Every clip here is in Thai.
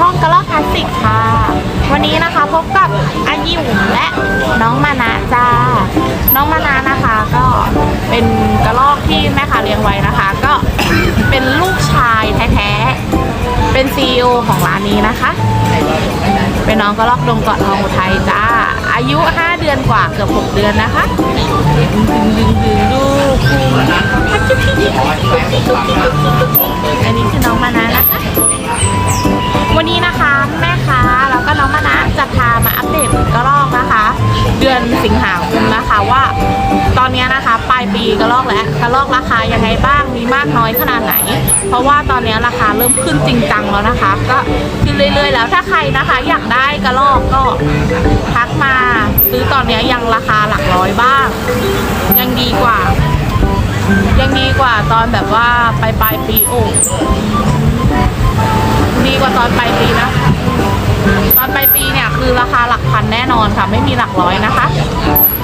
ช่องกระลอกคลาสสิกค่ะ วันนี้นะคะพบกับอายิวและน้องมานะจ้า น้องมานะนะคะก็เป็นกระลอกที่แม่ค้าเลี้ยงไว้นะคะ ก็เป็นลูกชายแท้ๆ เป็นซีอของร้านนี้นะคะ เป็นน้องกระลอกดงเกาะทองอุทัยจ้า อายุ 5 เดือนกว่าเกือบ6เดือนนะคะดึงดึงดึงดูคูพัชชิอันนี้คือน้องมานะนะคะ วันนี้นะคะแม่ค้าแล้วก็น้องมานะจะพามาอัปเดตกระรอกนะคะ เดือนสิงหาคมนะคะว่า ตอนนี้นะคะปลายปีกระรอกแล้วกระรอกราคายังไงบ้างมีมากน้อยขนาดไหน เพราะว่าตอนนี้ราคาเริ่มขึ้นจริงจังแล้วนะคะ ก็ขึ้นเรื่อยๆ แล้วถ้าใครนะคะอยากได้กระรอกก็ทักมาซื้อตอนนี้ยังราคาหลักร้อยบ้าง ยังดีกว่า ยังดีกว่าตอนแบบว่าปลายปลายปีโอ้ ดีกว่าตอนปลายปีนะ ตอนปลายปีเนี่ยคือราคาหลักพันแน่นอนค่ะ ไม่มีหลักร้อยนะคะ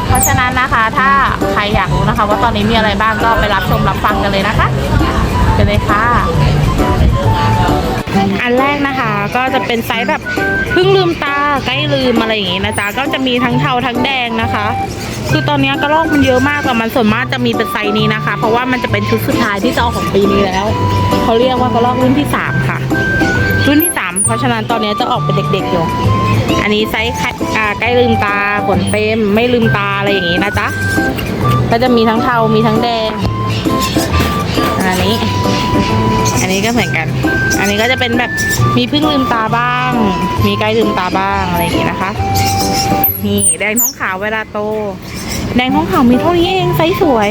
เพราะฉะนั้นนะคะถ้าใครอยากรู้นะคะ ว่าตอนนี้มีอะไรบ้างก็ไปรับชมรับฟังกันเลยนะคะไปเลยค่ะ อันแรกนะคะก็จะเป็นไซส์แบบเพิ่งลืมตาใกล้ลืมอะไรอย่างงี้นะจ๊ะก็จะมีทั้งเทาทั้งแดงนะคะ คือตอนนี้กระรอกมันเยอะมากแต่มันส่วนมากจะมีเป็นไซส์นี้นะคะ เพราะว่ามันจะเป็นชุดสุดท้ายที่จะออกของปีนี้แล้วเขาเรียกว่ากระรอกรุ่นที่สามค่ะ รุ่นที่สามเพราะฉะนั้นตอนนี้จะออกเป็นเด็กๆอยู่ อันนี้ไซส์ใกล้ลืมตาขนเต็มไม่ลืมตาอะไรอย่างงี้นะจ๊ะ ก็จะมีทั้งเทา มีทั้งแดง อันนี้ อันนี้ก็เหมือนกัน อันนี้ก็จะเป็นแบบมีเพิ่งลืมตาบ้าง มีใกล้ลืมตาบ้างอะไรอย่างงี้นะคะ นี่แดงท้องขาวเวลาโต แดงท้องขาวมีเท่านี้เองไซส์สวย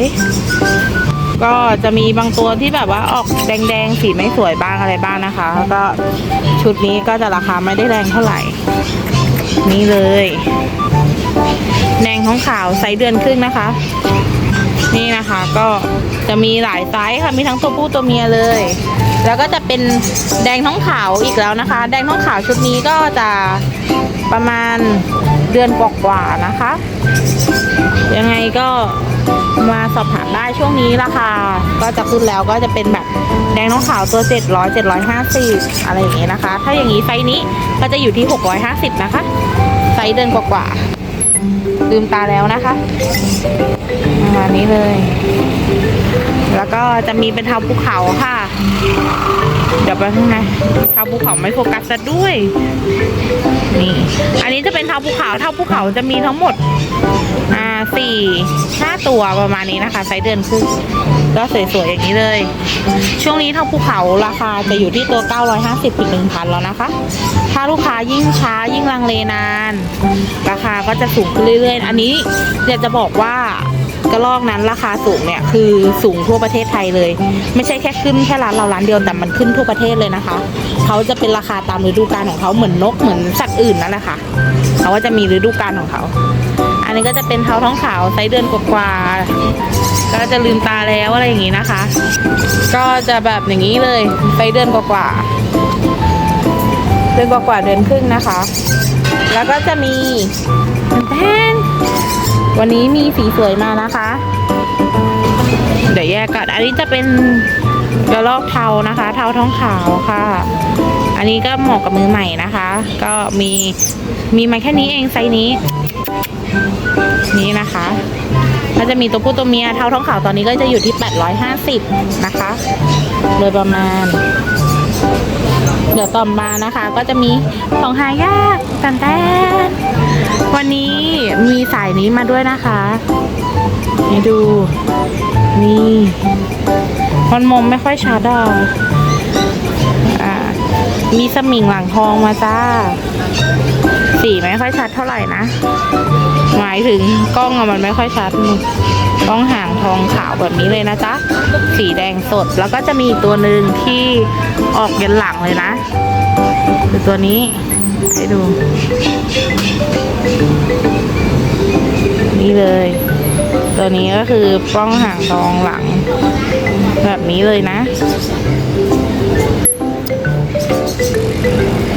ก็จะมีบางตัวที่แบบว่าออกแดงๆสีไม่สวยบ้างอะไรบ้างนะคะ แล้วก็ชุดนี้ก็จะราคาไม่ได้แรงเท่าไหร่ นี่เลยแดงท้องขาวไซส์เดือนครึ่งนะคะ นี่นะคะก็จะมีหลายไซส์ค่ะมีทั้งตัวผู้ตัวเมียเลย แล้วก็จะเป็นแดงท้องขาวอีกแล้วนะคะ แดงท้องขาวชุดนี้ก็จะประมาณ เดือนกว่าๆนะคะ ยังไงก็มาสอบถามได้ช่วงนี้ราคาก็จะขึ้นแล้วก็จะเป็นแบบแดงท้องขาวตัว 700 750 อะไรอย่างงี้นะคะ ถ้าอย่างนี้ไซส์นี้ก็จะอยู่ที่ 650 นะคะ ไซส์เดือนกว่าๆลืมตาแล้วนะคะประมาณนี้เลย แล้วก็จะมีเป็นเทาภูเขาค่ะ เดี๋ยวไปข้างในเทาภูเขาไม่โฟกัสซะด้วย นี่ อันนี้จะเป็นเทาภูเขาเทาภูเขาจะมีทั้งหมด อ่าสี่ห้าตัวประมาณนี้นะคะไซส์เดือนครึ่งก็สวยๆอย่างนี้เลย ช่วงนี้เทาภูเขาราคาจะอยู่ที่ตัว 950ถึง1,000 แล้วนะคะ ถ้าลูกค้ายิ่งช้ายิ่งลังเลนาน ราคาก็จะสูงขึ้นเรื่อยๆ อันนี้อยากจะบอกว่า กระลอกนั้นราคาสูงเนี่ยคือสูงทั่วประเทศไทยเลย ไม่ใช่แค่ขึ้นแค่ร้านเราร้านเดียวแต่มันขึ้นทั่วประเทศเลยนะคะเขาจะเป็นราคาตามฤดูกาลของเขาเหมือนนกเหมือนสัตว์อื่นนั่นแหละค่ะเขาก็จะมีฤดูกาลของเขา อันนี้ก็จะเป็นเท้าท้องขาวไซส์เดือนกว่าๆก็จะลืมตาแล้วอะไรอย่างงี้นะคะ ก็จะแบบอย่างนี้เลยไซส์เดือนกว่าๆเดือนกว่าๆเดือนครึ่งนะคะ แล้วก็จะมีแพน วันนี้มีสีสวยมานะคะ เดี๋ยวแยกกันอันนี้จะเป็นกระรอกเทานะคะ เทาท้องขาวค่ะ อันนี้ก็เหมาะกับมือใหม่นะคะ ก็มีมีมาแค่นี้เองไซนี้ นี้นะคะก็จะมีตัวผู้ตัวเมียเทาท้องขาวตอนนี้ก็จะอยู่ที่ 850 นะคะ โดยประมาณ เดี๋ยวต่อมานะคะ ก็จะมีของหายากตันแต้น วันนี้มีสายนี้มาด้วยนะคะให้ดู นี่มันมองไม่ค่อยชัดอะอ่ามีสมิงหลังทองมาจ้า สีไม่ค่อยชัดเท่าไหร่นะ หมายถึงกล้องอะมันไม่ค่อยชัดกล้องห่างทองขาวแบบนี้เลยนะจ๊ะ สีแดงสดแล้วก็จะมีอีกตัวหนึ่งที่ออกยันหลังเลยนะ คือตัวนี้ให้ดู นี่เลย ตัวนี้ก็คือป้องห่างทองหลัง แบบนี้เลยนะ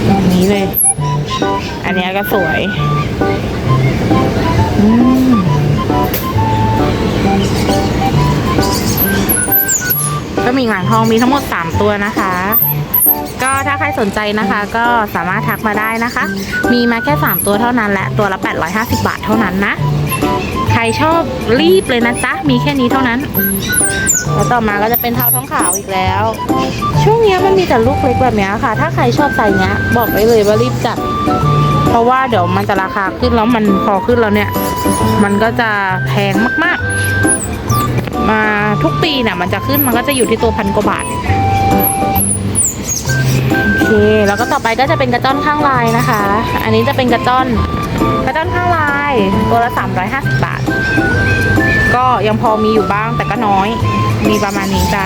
แบบนี้เลย อันนี้ก็สวยก็มีหลังทองมีทั้งหมด 3 ตัวนะคะ ก็ถ้าใครสนใจนะคะ ก็สามารถทักมาได้นะคะ มีมาแค่ 3 ตัวเท่านั้นและ ตัวละ 850 บาทเท่านั้นนะ ใครชอบรีบเลยนะจ๊ะ มีแค่นี้เท่านั้น แล้วต่อมาก็จะเป็นเท้าท้องขาวอีกแล้ว ช่วงเนี้ยมันมีแต่ลูกเล็กแบบเนี้ยค่ะ ถ้าใครชอบใส่เนี้ย บอกได้เลยว่ารีบจัด เพราะว่าเดี๋ยวมันจะราคาขึ้นแล้วมันพอขึ้นแล้วเนี่ย มันก็จะแพงมากๆ มาทุกปีเนี่ยมันจะขึ้นมันก็จะอยู่ที่ตัวพันกว่าบาทโอเค แล้วก็ต่อไปก็จะเป็นกระจ้อนข้างลายนะคะ อันนี้จะเป็นกระจ้อน กระจ้อนข้างลายตัวละ 350 บาท ก็ยังพอมีอยู่บ้างแต่ก็น้อย มีประมาณนี้จ้ะ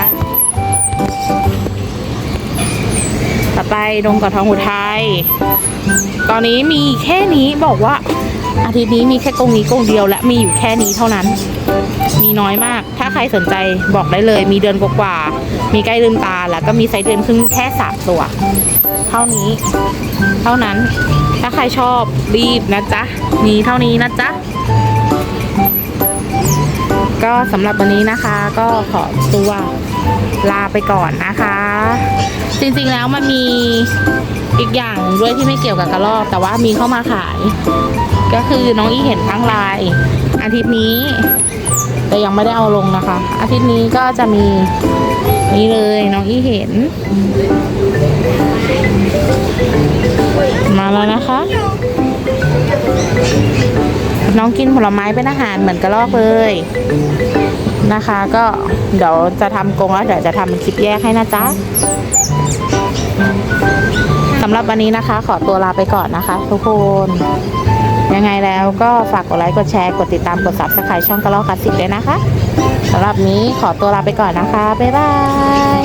ต่อไปดงกับทองหุไทยตอนนี้มีแค่นี้บอกว่าอาทิตย์นี้มีแค่กงนี้กงเดียว และมีอยู่แค่นี้เท่านั้น มีน้อยมาก ถ้าใครสนใจบอกได้เลย มีเดือนกว่าๆมีใกล้ลืมตาแล้วก็มีไซส์เดือนครึ่งแค่สามตัว เท่านี้ เท่านั้น ถ้าใครชอบรีบนะจ๊ะ มีเท่านี้นะจ๊ะ ก็สำหรับวันนี้นะคะ ก็ขอตัวลาไปก่อนนะคะ จริงๆแล้วมันมีอีกอย่างหนึ่งด้วยที่ไม่เกี่ยวกับกระรอกแต่ว่ามีเข้ามาขาย ก็คือน้องอีเห็นทั้งลายอาทิตย์นี้ แต่ยังไม่ได้เอาลงนะคะ อาทิตย์นี้ก็จะมีนี่เลยน้องอีเห็น มาแล้วนะคะ น้องกินผลไม้เป็นอาหารเหมือนกระรอกเลยนะคะ ก็เดี๋ยวจะทำกรงแล้วเดี๋ยวจะทำคลิปแยกให้นะจ๊ะสำหรับวันนี้นะคะ ขอตัวลาไปก่อนนะคะ ทุกคนยังไงแล้วก็ฝากกดไลค์ กดแชร์ กดติดตาม กด subscribe ช่องกระรอกคลาสสิกด้วยนะคะสำหรับนี้ขอตัวลาไปก่อนนะคะ บ๊ายบาย